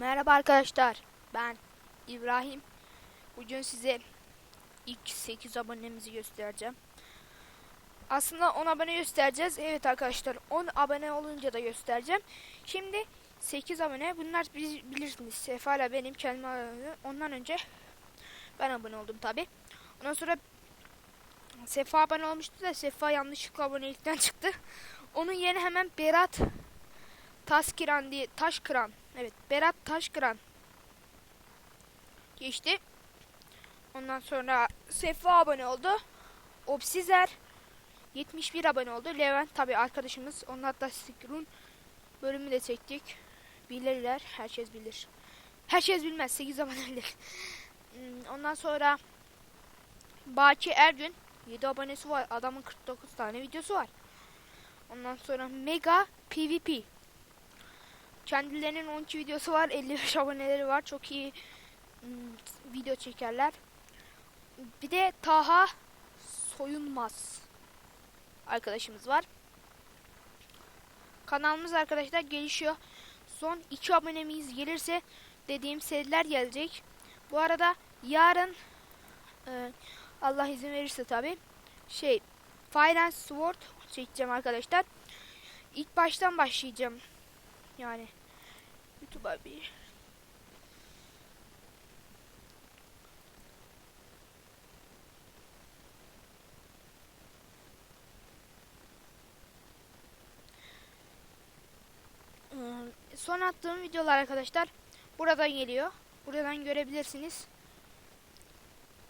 Merhaba arkadaşlar. Ben İbrahim. Bugün size ilk 8 abonemizi göstereceğim. Aslında 10 abone göstereceğiz. Evet arkadaşlar 10 abone olunca da göstereceğim. Şimdi 8 abone. Bunlar biz bilirsiniz. Sefa ile benim kendime abone. Ondan önce ben abone oldum tabi. Ondan sonra Sefa abone olmuştu da Sefa yanlışlıkla abonelikten çıktı. Onun yerine hemen Berat Taskiran diye Taşkıran. Evet Berat Taşkıran geçti. Ondan sonra Sefa abone oldu. Obsizer 71 abone oldu. Levent tabi arkadaşımız. Onlar da Sigrun bölümü de çektik. Bilirler. Herkes bilir. Herkes bilmez. 8 abonelik. Hmm, Ondan sonra Baki Ergün 7 abonesi var. Adamın 49 tane videosu var. Ondan sonra Mega PvP Kendilerinin 12 videosu var. 55 aboneleri var. Çok iyi ım, video çekerler. Bir de Taha Soyunmaz arkadaşımız var. Kanalımız arkadaşlar gelişiyor. Son 2 abonemiz gelirse dediğim seriler gelecek. Bu arada yarın e, Allah izin verirse tabi şey Finance Sword çekeceğim arkadaşlar. İlk baştan başlayacağım. Yani YouTube'a bir Ee, Son attığım videolar arkadaşlar buradan geliyor. Buradan görebilirsiniz.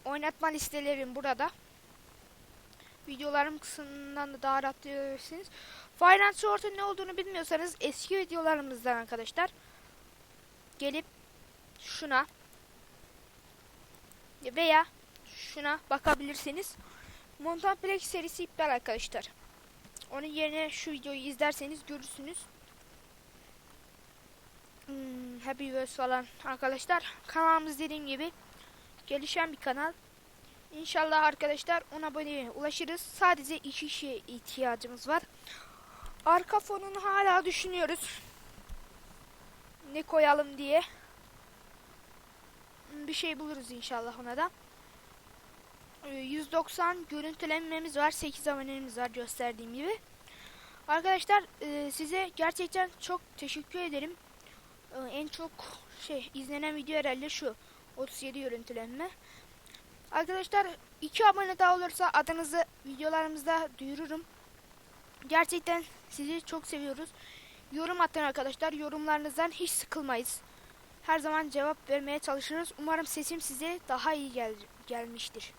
Oynatma listelerim burada. Videolarım kısmından da daha rahat görebilirsiniz. Finance Short'un ne olduğunu bilmiyorsanız eski videolarımızdan arkadaşlar gelip şuna veya şuna bakabilirsiniz. Mountain serisi iptal arkadaşlar. Onun yerine şu videoyu izlerseniz görürsünüz. Hmm, Happy Wheels falan arkadaşlar. Kanalımız dediğim gibi gelişen bir kanal. İnşallah arkadaşlar 10 aboneye ulaşırız. Sadece iki kişiye ihtiyacımız var. Arka fonunu hala düşünüyoruz. Ne koyalım diye. Bir şey buluruz inşallah ona da. Ee, 190 görüntülenmemiz var. 8 abonemiz var gösterdiğim gibi. Arkadaşlar e, size gerçekten çok teşekkür ederim. Ee, En çok şey izlenen video herhalde şu. 37 görüntülenme. Arkadaşlar 2 abone daha olursa adınızı videolarımızda duyururum. Gerçekten sizi çok seviyoruz. Yorum atın arkadaşlar. Yorumlarınızdan hiç sıkılmayız. Her zaman cevap vermeye çalışırız. Umarım sesim size daha iyi gel gelmiştir.